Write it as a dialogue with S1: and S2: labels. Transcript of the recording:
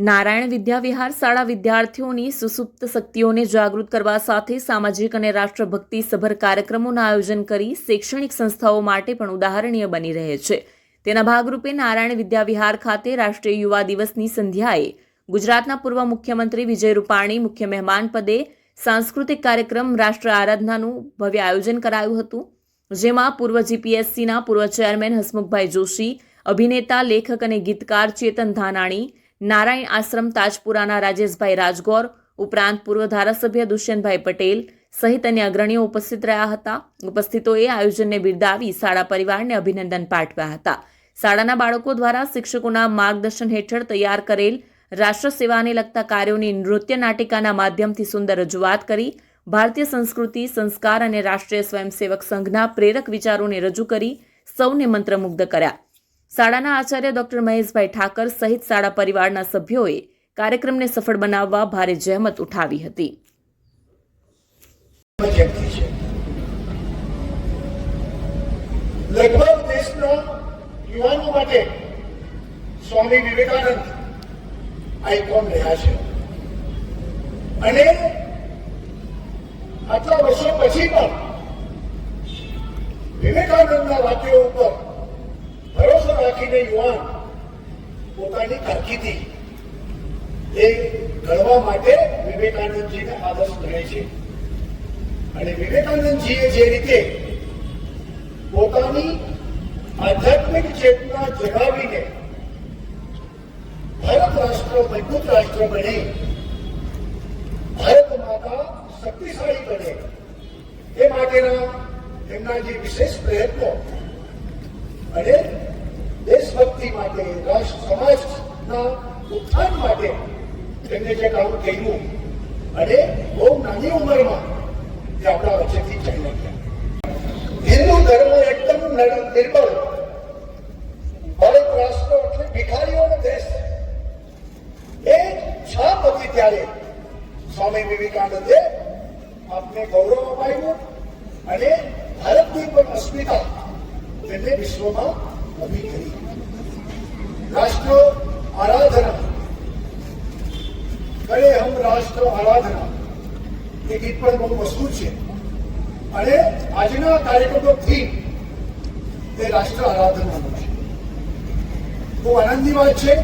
S1: નારાયણ વિદ્યાવિહાર શાળા વિદ્યાર્થીઓની સુસુપ્ત શક્તિઓને જાગૃત કરવા સાથે સામાજિક અને રાષ્ટ્રભક્તિ સભર કાર્યક્રમોનું આયોજન કરી શૈક્ષણિક સંસ્થાઓ માટે પણ ઉદાહરણીય બની રહે છે. તેના ભાગરૂપે નારાયણ વિદ્યાવિહાર ખાતે રાષ્ટ્રીય યુવા દિવસની સંધ્યાએ ગુજરાતના પૂર્વ મુખ્યમંત્રી વિજય રૂપાણી, મુખ્ય મહેમાન પદે સાંસ્કૃતિક કાર્યક્રમ રાષ્ટ્ર આરાધનાનું ભવ્ય આયોજન કરાયું હતું, જેમાં પૂર્વ જીપીએસસીના પૂર્વ ચેરમેન હસમુખભાઈ જોશી, અભિનેતા, લેખક અને ગીતકાર ચેતન ધાનાણી નારાયણ આશ્રમ તાજપુરાના રાજેશભાઈ રાજગોર, ઉપરાંત પૂર્વ ધારાસભ્ય દુષ્યંતભાઈ પટેલ સહિત અન્ય અગ્રણીઓ ઉપસ્થિત રહ્યા હતા. ઉપસ્થિતોએ આયોજનને બિરદાવી શાળા પરિવારને અભિનંદન પાઠવ્યા હતા. શાળાના બાળકો દ્વારા શિક્ષકોના માર્ગદર્શન હેઠળ તૈયાર કરેલ રાષ્ટ્ર સેવાને લગતા કાર્યોની નૃત્ય નાટિકાના માધ્યમથી સુંદર રજૂઆત કરી, ભારતીય સંસ્કૃતિ, સંસ્કાર અને રાષ્ટ્રીય સ્વયંસેવક સંઘના પ્રેરક વિચારોને રજૂ કરી, સૌને મંત્રમુગ્ધ કર્યા. શાળાના આચાર્ય ડોક્ટર મહેશભાઈ ઠાકર સહિત શાળા પરિવારના સભ્યોએ કાર્યક્રમને સફળ બનાવવા ભારે જહેમત ઉઠાવી હતી.
S2: યુવાનો માટે સ્વામી વિવેકાનંદ આઇકોન રહ્યા છે. અને આટલા વર્ષો પછી પણ વિવેકાનંદના વાક્યો ઉપર રાખીને યુવાન પોતાની કારકિર્દી. એ ઘડવા માટે વિવેકાનંદજીને આદર્શ ગણે છે. અને વિવેકાનંદજીએ જે રીતે પોતાની આધ્યાત્મિક ચેતના જગાવીને ભારત રાષ્ટ્ર, મજબૂત રાષ્ટ્ર બને, ભારત માતા શક્તિશાળી બને, એ માટેના એમના જે વિશેષ પ્રયત્નો અને દેશભક્તિ માટે, રાષ્ટ્ર, સમાજના ઉત્થાન માટે તેમને જે કામ કર્યું અને બહુ નાની ઉંમરમાં તે આપણા વચ્ચેથી ચાલ્યા ગયા. હિન્દુ ધર્મ એકદમ નિર્બળ. ભારત રાષ્ટ્ર એટલે ભિખારીઓનો દેશ એ છાપ હતી ત્યારે સ્વામી વિવેકાનંદે આપને ગૌરવ અપાયું અને ભારતની પણ અસ્મિતા તેને વિશ્વમાં રાષ્ટ્ર આરાધના. કરે હમ રાષ્ટ્ર આરાધના. એ ગીત પણ બહુ મશહૂર છે. અને આજના કાર્યક્રમનો થીમ તે રાષ્ટ્ર આરાધનાનો છે. બહુ આનંદની વાત છે.